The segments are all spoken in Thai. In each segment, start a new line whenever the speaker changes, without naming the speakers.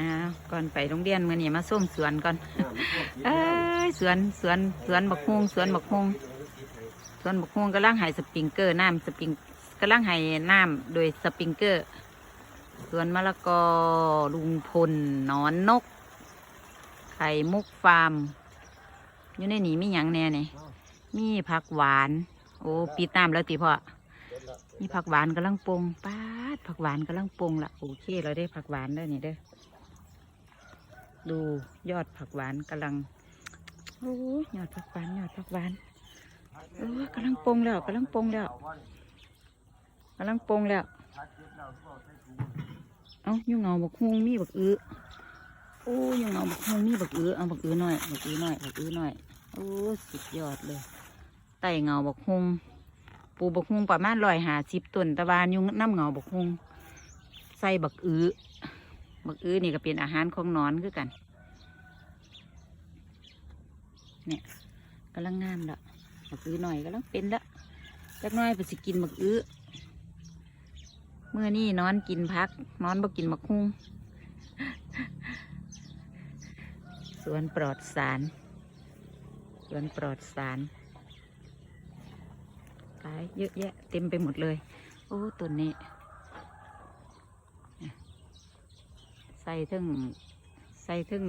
อ้าวก่อนไปโรงเรียนมื่อนี้มาส้มสวนก่อน เอ้ยสวนสวนสวนบักฮวงสวนบักฮวงสวนบักฮวงกำลังให้สปริงเกอร์น้ำสปริงกำลังให้น้ำโดยสปริงเกอร์ สวนมะละกอลุงพลหนอนนก ไข่มุกฟาร์ม อยู่ในนี้มีหยังแน่เนี่ยมีผักหวาน โอ้ปีตามแล้วติพ่อมีผักหวานกำลังปรุงป้าดผักหวานกำลังปรุงละโอเคเราได้ผักหวานแล้วนี่เด้อ ดูยอดผักหวานกำลังโอ้ยยอดผักหวานยอดผักหวานโอ้ยกำลังปงแล้วกำลังปงแล้วกำลังปงแล้วเอ้ายุ่งเงาบักฮวงมีบักอื้อโอ้ยุ่งเงาบักฮวงมีบักอื้อเอาบักอื้อหน่อยบักอื้อหน่อยบักอื้อหน่อยโอ้สุดยอดเลยไต่เงาบักฮวงปูบักฮวงประมาณร้อยหาสิบต้นตะวานยุ่งน้ำเงาบักฮวงใส่บักอื้อ บักอื้อนี่ก็เป็นอาหารของนอนคือกัน เนี่ยกำลังงามละบักอื้อหน่อยกำลังเป็นละจักน้อยไปสิกินบักอื้อเมื่อนี่นอนกินพัก นอนบ่กินมะคุ้งสวนปลอดสาร สวนปลอดสารขายเยอะแยะเต็มไปหมดเลย โอ้ต้นนี้ ใส่ถึงใส่ถึง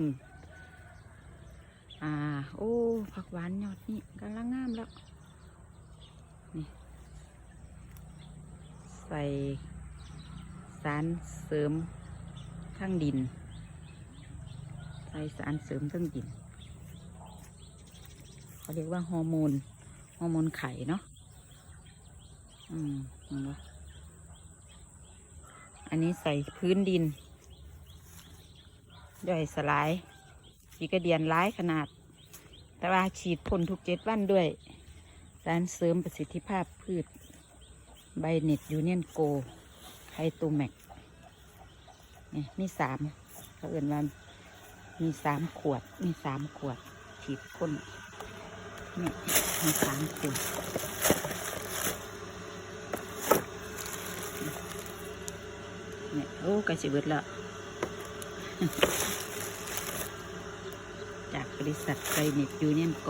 อ่า โอ้ ผักหวานยอดนี่กำลังงามแล้ว นี่ ใส่สารเสริมทั้งดิน ใส่สารเสริมทั้งดิน เขาเรียกว่าฮอร์โมน ฮอร์โมนไข่เนาะ อืมเห็นปะอันนี้ใส่พื้นดิน ย่อยสลายขีกระเดียนร้ายขนาด แต่ว่าฉีดพ่นทุกเจ็ดวันด้วย สารเสริมประสิทธิภาพพืช ใบเน็ตยูเนียนโกไฮตูแม็กนี่มีสามเขาเอื่นว่ามีสามขวด มีสามขวด ฉีดพ่นนี่มีสามขวดเนี่ยโอ้ไกสิเบิดแล้ว จากบริษัทไกเน็ตยูเนียนโก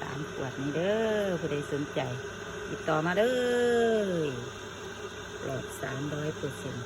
สามขวดนี้เด้อผู้ใดสนใจ ติดต่อมาเด้อปลอดสามร้อยเปอร์เซ็นต์